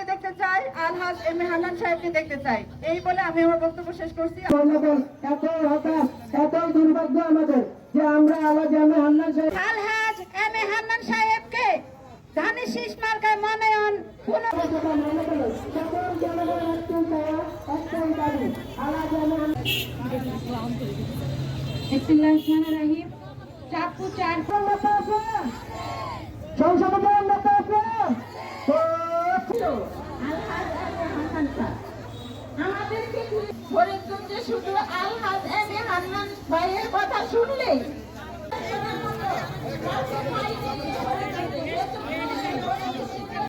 সাহেবকে দেখতে চাই আলহাজ এম এ হান্নান সাহেবকে দেখতে চাই এই বলে আমি আমার বক্তব্য শেষ করছি আমাদের এতই হতাশ এতই দুর্ভাগ্য আমাদের যে আমরা আলো জামে হান্নান সাহেব আলহাজ এম এ হান্নান সাহেবকে ধানের শীষ মার্কায় মনোনয়ন দাবি। আলো জামে বিসমিল্লাহিররহমানিররহিম চাঁদপুর চার সংসদে উন্নত আছে তো আমাদেরকে ফরিদগঞ্জে শুধু আলহাজ এম এ হান্নান ভাইয়ের কথা শুনলেই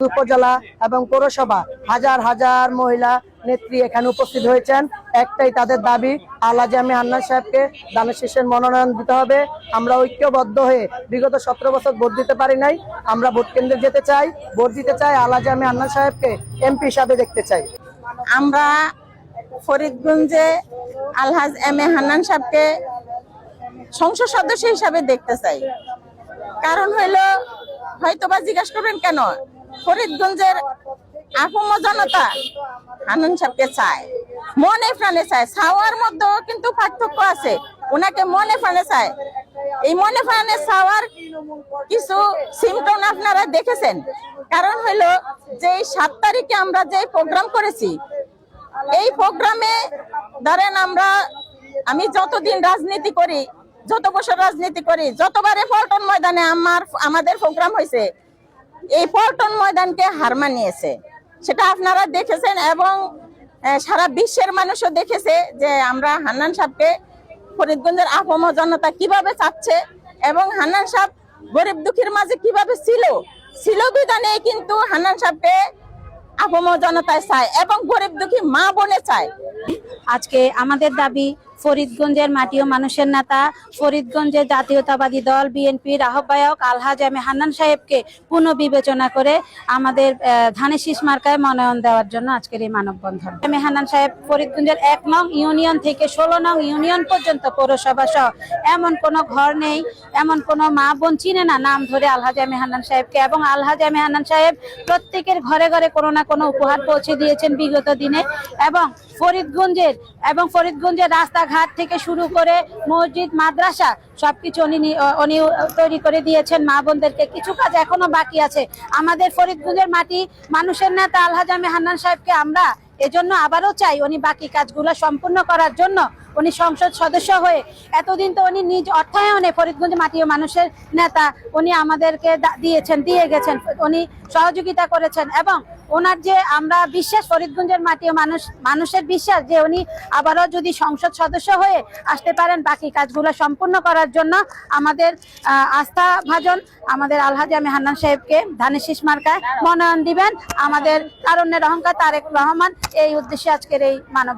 উপজেলা এবং পৌরসভা হাজার হাজার মহিলা নেত্রী এখানে উপস্থিত হয়েছেন। একটাই তাদের দাবি আলাজামি আন্না সাহেবকে দানের শীর্ষের মনোনয়ন দিতে হবে। আমরা ঐক্যবদ্ধ হয়ে বিগত সতেরো বছর ভোট দিতে পারি নাই। আমরা ভোট কেন্দ্রে যেতে চাই ভোট দিতে চাই আলাজামি আন্না সাহেবকে এমপি হিসাবে দেখতে চাই। আমরা ফরিদগঞ্জে আলহাজ এম এ হান্নান সাহেবকে সংসদ সদস্য হিসাবে দেখতে চাই। কারণ হইল, হয়তোবা জিজ্ঞাসা করবেন কেন? ফরিদগঞ্জের আফম জনতা হান্নান সাহেবকে চায়। মনে প্রাণে চায়। চাওয়ার মধ্যেও কিন্তু পার্থক্য আছে। ওনাকে মনে প্রাণে চায়। এই মনে প্রাণে চাওয়ার কিছু সিমটম আপনারা দেখেছেন। কারণ হইল যে সাত তারিখে আমরা যে প্রোগ্রাম করেছি এই প্রোগ্রামে ধরেন আমরা, আমি যতদিন রাজনীতি করি, যত বছর রাজনীতি করি, যতবারে পল্টন ময়দানে আমার, আমাদের প্রোগ্রাম হয়েছে, এই পল্টন ময়দানকে হার মানিয়েছে। সেটা আপনারা দেখেছেন এবং সারা বিশ্বের মানুষও দেখেছে যে আমরা হান্নান সাহেবকে ফরিদগঞ্জের আহম জনতা কীভাবে চাচ্ছে এবং হান্নান সাহেব গরিব দুঃখীর মাঝে কীভাবে ছিল? ছিল বিধানে কিন্তু হান্নান সাহেবকে আহম জনতায় চায় এবং গরিব দুঃখী মা বোনে চায় আজকে আমাদের দাবি ফরিদগঞ্জের মাটি ও মানুষের নেতা, ফরিদগঞ্জের জাতীয়তাবাদী দল, বিএনপির আহ্বায়ক আলহাজ এম হান্নান সাহেবকে পুনঃবিবেচনা করে আমাদের ধানের শীষ মার্কায় মনোনয়ন দেওয়ার জন্য আজকের এই মানববন্ধন। এম হান্নান সাহেব ফরিদগঞ্জের এক নং ইউনিয়ন থেকে ষোলো নং ইউনিয়ন পর্যন্ত পৌরসভা সহ এমন কোনো ঘর নেই, এমন কোনো মা বোন চিনে না নাম ধরে আলহাজ এম হান্নান সাহেবকে এবং আলহাজ এম হান্নান সাহেব প্রত্যেকের ঘরে ঘরে কোনো না কোনো উপহার পৌঁছে দিয়েছেন বিগত দিনে এবং ফরিদগঞ্জের এবং ফরিদগঞ্জের রাস্তাঘাট থেকে শুরু করে মসজিদ, মাদ্রাসা সবকিছু উনি উনি তৈরি করে দিয়েছেন মা বোনদেরকে। কিছু কাজ এখনও বাকি আছে। আমাদের ফরিদগঞ্জের মাটি মানুষের নেতা আলহাজামে হান্নান সাহেবকে আমরা এজন্য আবারও চাই উনি বাকি কাজগুলো সম্পূর্ণ করার জন্য। উনি সংসদ সদস্য হয়ে এতদিন তো উনি নিজ অর্থায়নে ফরিদগঞ্জ মাটি ও মানুষের নেতা উনি আমাদেরকে দিয়েছেন, দিয়ে গেছেন, উনি সহযোগিতা করেছেন এবং ওনার যে আমরা বিশ্বাস, ফরিদগঞ্জের মাটি ও মানুষ, মানুষের বিশ্বাস যে উনি আবারও যদি সংসদ সদস্য হয়ে আসতে পারেন বাকি কাজগুলো সম্পূর্ণ করার জন্য আমাদের আস্থা ভাজন, আমাদের আলহাজি আমি হান্নান সাহেবকে ধানের শীষ মার্কায় মনোনয়ন দিবেন। আমাদের তারুণ্যের অহংকার তারেক রহমান, এই উদ্দেশ্যে আজকের এই মানব